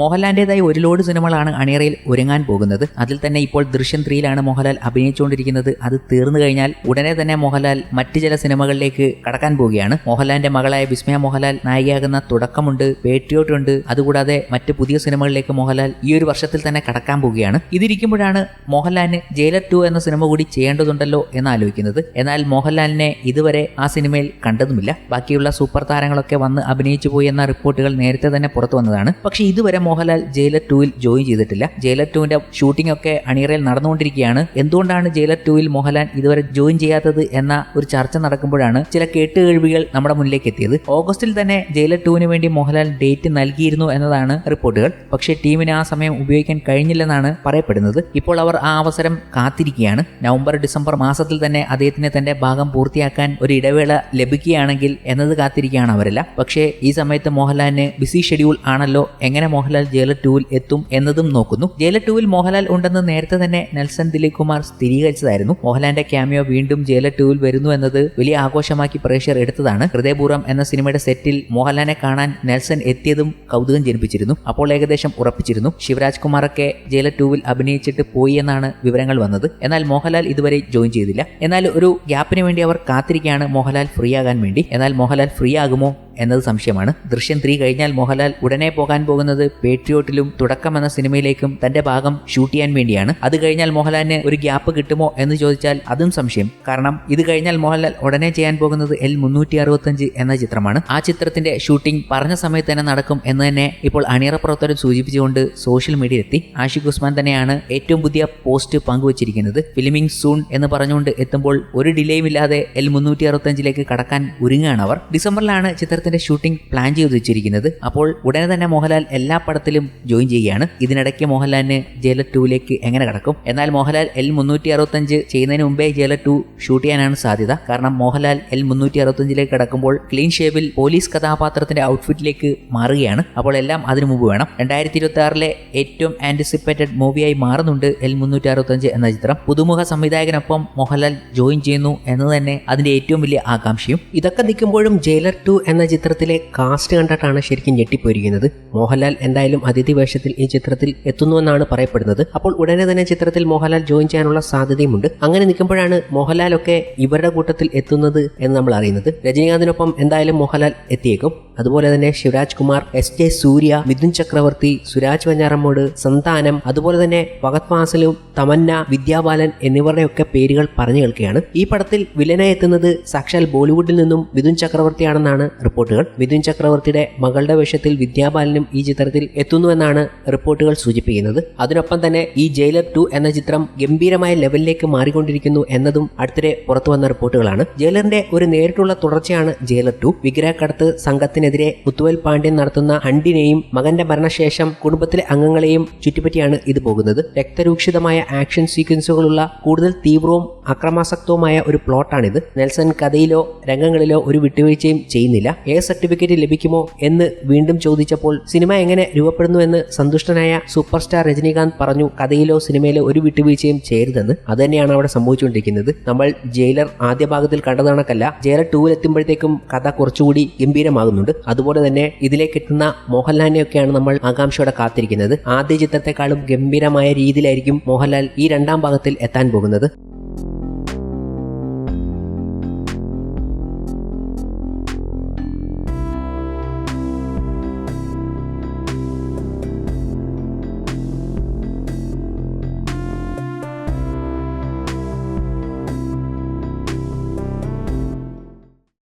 മോഹൻലാലിന്റെതായ ഒരു ലോഡ് സിനിമകളാണ് അണിയറയിൽ ഒരുങ്ങാൻ പോകുന്നത്. അതിൽ തന്നെ ഇപ്പോൾ ദൃശ്യം ത്രീയിലാണ് മോഹൻലാൽ അഭിനയിച്ചുകൊണ്ടിരിക്കുന്നത്. അത് തീർന്നു കഴിഞ്ഞാൽ ഉടനെ തന്നെ മോഹൻലാൽ മറ്റ് ചില സിനിമകളിലേക്ക് കടക്കാൻ പോവുകയാണ്. മോഹൻലാലിന്റെ മകളായ വിസ്മയ മോഹൻലാൽ നായികയാകുന്ന തുടക്കമുണ്ട് പേട്രിയോട്ട് ഉണ്ട് അതുകൂടാതെ മറ്റ് പുതിയ സിനിമകളിലേക്ക് മോഹൻലാൽ ഈ ഒരു വർഷത്തിൽ തന്നെ കടക്കാൻ പോവുകയാണ്. ഇതിരിക്കുമ്പോഴാണ് മോഹൻലാലിന് ജയിലർ ടു എന്ന സിനിമ കൂടി ചെയ്യേണ്ടതുണ്ടല്ലോ എന്ന് ആലോചിക്കുന്നത് എന്നാൽ മോഹൻലാലിനെ ഇതുവരെ ആ സിനിമയിൽ കണ്ടതുമില്ല. ബാക്കിയുള്ള സൂപ്പർ താരങ്ങളൊക്കെ വന്ന് അഭിനയിച്ചു പോയി എന്ന റിപ്പോർട്ടുകൾ നേരത്തെ തന്നെ പുറത്തു വന്നതാണ്. പക്ഷേ ഇതുവരെ മോഹൻലാൽ ജയിലർ ടൂവിൽ ജോയിൻ ചെയ്തിട്ടില്ല. ജയിലർ ടൂവിന്റെ ഷൂട്ടിംഗ് ഒക്കെ അണിയറയിൽ നടന്നുകൊണ്ടിരിക്കുകയാണ്. എന്തുകൊണ്ടാണ് ജയിലർ ടൂവിൽ മോഹൻലാൽ ഇതുവരെ ജോയിൻ ചെയ്യാത്തത് എന്ന ഒരു ചർച്ച നടക്കുമ്പോഴാണ് ചില കേട്ടുകേൾവികൾ നമ്മുടെ മുന്നിലേക്ക് എത്തിയത്. ഓഗസ്റ്റിൽ തന്നെ ജയിലർ ടൂവിന് വേണ്ടി മോഹൻലാൽ ഡേറ്റ് നൽകിയിരുന്നു എന്നതാണ് റിപ്പോർട്ടുകൾ. പക്ഷേ ടീമിന് ആ സമയം ഉപയോഗിക്കാൻ കഴിഞ്ഞില്ലെന്നാണ് പറയപ്പെടുന്നത്. ഇപ്പോൾ അവർ ആ അവസരം കാത്തിരിക്കുകയാണ്. നവംബർ ഡിസംബർ മാസത്തിൽ തന്നെ അദ്ദേഹത്തിന് തന്റെ ഭാഗം പൂർത്തിയാക്കാൻ ഒരു ഇടവേള ലഭിക്കുകയാണെങ്കിൽ എന്നത് കാത്തിരിക്കുകയാണ് അവരെല്ലാം. പക്ഷേ ഈ സമയത്ത് മോഹൻലാലിന് ബിസി ഷെഡ്യൂൾ ആണല്ലോ? എങ്ങനെ മോഹൻലാൽ ജയിലർ ടൂവിൽ എത്തും എന്നതും നോക്കുന്നു. ജയിലർ ടൂവിൽ മോഹൻലാൽ ഉണ്ടെന്ന് നേരത്തെ തന്നെ നെൽസൺ ദിലീപ് കുമാർ സ്ഥിരീകരിച്ചതായിരുന്നു. മോഹൻലാലിന്റെ ക്യാമിയോ വീണ്ടും ജയിലർ ടൂവിൽ വരുന്നു എന്നത് വലിയ ആഘോഷമാക്കി പ്രേക്ഷകർ എടുത്തതാണ്. ഹൃദയപൂർവം എന്ന സിനിമയുടെ സെറ്റിൽ മോഹൻലാലിനെ കാണാൻ നെൽസൺ എത്തിയതും കൗതുകം ജനിപ്പിച്ചിരുന്നു. അപ്പോൾ ഏകദേശം ഉറപ്പിച്ചിരുന്നു. ശിവരാജ് കുമാറൊക്കെ ജയിലർ ടൂവിൽ അഭിനയിച്ചിട്ട് പോയി എന്നാണ് വിവരങ്ങൾ വന്നത്. എന്നാൽ മോഹൻലാൽ ഇതുവരെ ജോയിൻ ചെയ്തില്ല. എന്നാൽ ഒരു ഗ്യാപ്പിന് വേണ്ടി അവർ കാത്തിരിക്കുകയാണ് മോഹൻലാൽ ഫ്രീ ആകാൻ വേണ്ടി. എന്നാൽ മോഹൻലാൽ ഫ്രീ ആകുമോ എന്നത് സംശയമാണ്. ദൃശ്യം ത്രീ കഴിഞ്ഞാൽ മോഹൻലാൽ ഉടനെ പോകാൻ പോകുന്നത് പേട്രിയോട്ടിലും തുടക്കം എന്ന സിനിമയിലേക്കും തന്റെ ഭാഗം ഷൂട്ട് ചെയ്യാൻ വേണ്ടിയാണ്. അത് കഴിഞ്ഞാൽ മോഹൻലാലിന് ഒരു ഗ്യാപ്പ് കിട്ടുമോ എന്ന് ചോദിച്ചാൽ അതും സംശയം. കാരണം ഇത് കഴിഞ്ഞാൽ മോഹൻലാൽ ഉടനെ ചെയ്യാൻ പോകുന്നത് എൽ മുന്നൂറ്റി അറുപത്തഞ്ച് എന്ന ചിത്രമാണ്. ആ ചിത്രത്തിന്റെ ഷൂട്ടിംഗ് പറഞ്ഞ സമയത്ത് തന്നെ നടക്കും എന്ന് തന്നെ ഇപ്പോൾ അണിയറ പ്രവർത്തകർ സൂചിപ്പിച്ചുകൊണ്ട് സോഷ്യൽ മീഡിയ എത്തി ആഷിഖ് ഉസ്മാൻ തന്നെയാണ് ഏറ്റവും പുതിയ പോസ്റ്റ് പങ്കുവച്ചിരിക്കുന്നത്. ഫിലിമിംഗ് സൂൺ എന്ന് പറഞ്ഞുകൊണ്ട് എത്തുമ്പോൾ ഒരു ഡിലേയും ഇല്ലാതെ എൽ മുന്നൂറ്റി അറുപത്തഞ്ചിലേക്ക് കടക്കാൻ ഒരുങ്ങുകയാണ് അവർ. ഡിസംബറിലാണ് ചിത്രത്തിന്റെ ഷൂട്ടിംഗ് പ്ലാൻ ചെയ്ത് വെച്ചിരിക്കുന്നത്. അപ്പോൾ ഉടനെ തന്നെ മോഹൻലാൽ എല്ലാ പടത്തിലും ജോയിൻ ചെയ്യുകയാണ്. ഇതിനിടയ്ക്ക് മോഹൻലാലിന് ജയിലർ ടൂവിലേക്ക് എങ്ങനെ കടക്കും? എന്നാൽ മോഹൻലാൽ എൽ മുന്നൂറ്റി അറുപത്തഞ്ച് ചെയ്യുന്നതിന് മുമ്പേ ജയിലർ ടു ഷൂട്ട് ചെയ്യാനാണ് സാധ്യത. കാരണം മോഹൻലാൽ എൽ മുന്നൂറ്റി അറുപത്തഞ്ചിലേക്ക് കടക്കുമ്പോൾ ക്ലീൻ ഷേവിൽ പോലീസ് കഥാപാത്രത്തിന്റെ ഔട്ട്ഫിറ്റിലേക്ക് മാറുകയാണ്. അപ്പോൾ എല്ലാം അതിനു മുമ്പ് വേണം. രണ്ടായിരത്തി ഇരുപത്തി ആറിലെ ഏറ്റവും ആന്റിസിപ്പേറ്റഡ് മൂവിയായി മാറുന്നുണ്ട് എൽ മുന്നൂറ്റി അറുപത്തഞ്ച് എന്ന ചിത്രം. പുതുമുഖ സംവിധായകനൊപ്പം മോഹൻലാൽ ജോയിൻ ചെയ്യുന്നു എന്ന് തന്നെ അതിന്റെ ഏറ്റവും വലിയ ആകാംക്ഷയും. ഇതൊക്കെ നിൽക്കുമ്പോഴും ജയിലർ ടു എന്ന ചിത്രത്തിലെ കാസ്റ്റ് കണ്ടിട്ടാണ് ശരിക്കും ഞെട്ടിപ്പോയിരിക്കുന്നത്. മോഹൻലാൽ എന്തായാലും അതിഥി വേഷത്തിൽ ഈ ചിത്രത്തിൽ എത്തുന്നുവെന്നാണ് പറയപ്പെടുന്നത്. അപ്പോൾ ഉടനെ തന്നെ ചിത്രത്തിൽ മോഹൻലാൽ ജോയിൻ ചെയ്യാനുള്ള സാധ്യതയുമുണ്ട്. അങ്ങനെ നിൽക്കുമ്പോഴാണ് മോഹൻലാൽ ഒക്കെ ഇവരുടെ കൂട്ടത്തിൽ എത്തുന്നത് എന്ന് നമ്മൾ അറിയുന്നത്. രജനീകാന്തിനൊപ്പം എന്തായാലും മോഹൻലാൽ എത്തിയേക്കും. അതുപോലെ തന്നെ ശിവരാജ് കുമാർ എസ് ജെ സൂര്യ മിഥുൻ ചക്രവർത്തി സുരാജ് വഞ്ഞാറമ്മോട് സന്താനം അതുപോലെ തന്നെ ഭഗത് ഫാസിലും തമന്ന വിദ്യാബാലൻ എന്നിവരുടെയൊക്കെ പേരുകൾ പറഞ്ഞു കേൾക്കുകയാണ്. ഈ പടത്തിൽ വില്ലനായി എത്തുന്നത് സാക്ഷാൽ ബോളിവുഡിൽ നിന്നും മിഥുൻ ചക്രവർത്തിയാണെന്നാണ് റിപ്പോർട്ടുകൾ. മിഥുൻ ചക്രവർത്തിയുടെ മകളുടെ വേഷത്തിൽ വിദ്യാബാലനും ഈ ചിത്രത്തിൽ എത്തുന്നുവെന്നാണ് റിപ്പോർട്ടുകൾ സൂചിപ്പിക്കുന്നത്. അതിനൊപ്പം തന്നെ ഈ ജയിലർ ടു എന്ന ചിത്രം ഗംഭീരമായ ലെവലിലേക്ക് മാറിക്കൊണ്ടിരിക്കുന്നു എന്നതും അടുത്തിടെ പുറത്തു വന്ന റിപ്പോർട്ടുകളാണ്. ജയിലറിന്റെ ഒരു നേരിട്ടുള്ള തുടർച്ചയാണ് ജയിലർ ടു. വിഗ്രഹക്കടത്ത് സംഘത്തിനെതിരെ മുത്തുവൽ പാണ്ഡ്യൻ നടത്തുന്ന ഹണ്ടിനെയും മകന്റെ മരണശേഷം കുടുംബത്തിലെ അംഗങ്ങളെയും ചുറ്റിപ്പറ്റിയാണ് ഇത് പോകുന്നത്. രക്തരൂക്ഷിതമായ ആക്ഷൻ സീക്വൻസുകളുള്ള കൂടുതൽ തീവ്രവും അക്രമാസക്തവുമായ ഒരു പ്ലോട്ടാണിത്. നെൽസൺ കഥയിലോ രംഗങ്ങളിലോ ഒരു വിട്ടുവീഴ്ചയും ചെയ്യുന്നില്ല. എ സർട്ടിഫിക്കറ്റ് ലഭിക്കുമോ എന്ന് വീണ്ടും ചോദിച്ചപ്പോൾ സിനിമ എങ്ങനെ രൂപപ്പെടുന്നു എന്ന് സന്തുഷ്ടനായ സൂപ്പർ സ്റ്റാർ രജനീകാന്ത് പറഞ്ഞു കഥയിലോ സിനിമയിലോ ഒരു വിട്ടുവീഴ്ചയും ചെയ്യരുതെന്ന്. അതുതന്നെയാണ് അവിടെ സംഭവിച്ചുകൊണ്ടിരിക്കുന്നത്. നമ്മൾ ജയിലർ ആദ്യ ഭാഗത്തിൽ കണ്ടത് കണക്കല്ല ജയിലർ ടൂവിൽ എത്തുമ്പോഴത്തേക്കും കഥ കുറച്ചുകൂടി ഗംഭീരമാകുന്നുണ്ട്. അതുപോലെ തന്നെ ഇതിലേക്ക് എത്തുന്ന മോഹൻലാലിനെയൊക്കെയാണ് നമ്മൾ ആകാംക്ഷയോടെ കാത്തിരിക്കുന്നത്. ആദ്യ ചിത്രത്തെക്കാളും ഗംഭീരമായ രീതിയിലായിരിക്കും മോഹൻലാൽ ഈ രണ്ടാം ഭാഗത്തിൽ എത്താൻ പോകുന്നത്.